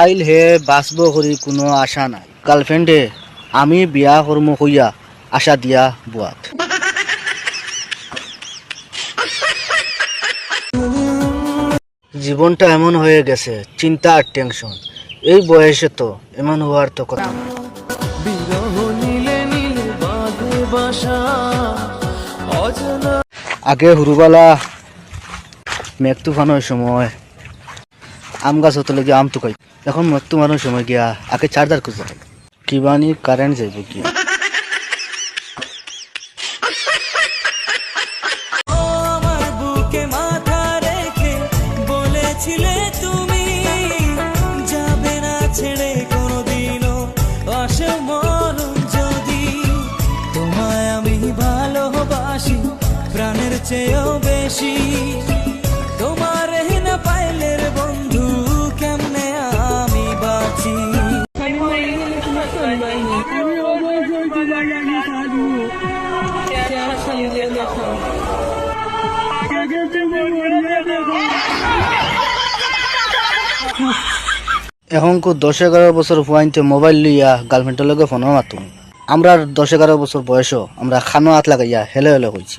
আইল হে বাঁচব করি কোনো আশা নাই। গার্লফ্রেন্ডে আমি বিয়া কর্ম হইয়া আশা দিয়া বুয়াত জীবনটা এমন হয়ে গেছে, চিন্তা আর টেনশন এই বয়সে তো এমন হওয়ার তো কথা আগে হুরুবালা মেঘ তুফানোর সময় আম গাছ হতে লেগে আম তুকাই এখন মেঘ তুফানোর সময় গিয়া আগে চার্জার খুঁজতে হয় কিবানি কারেন্ট যাইব তোমায় আমি ভালোবাসি, প্রাণের চেয়েও বেশি। এখন কো দশ এগারো বছর ফুয়াইনতে মোবাইল লইয়া গার্লফ্রেন্ডের লগে ফোনও মাতুম আমরা দশ এগারো বছর বয়সও আমরা খানো হাত লাগাইয়া হেলে হেলে হয়েছি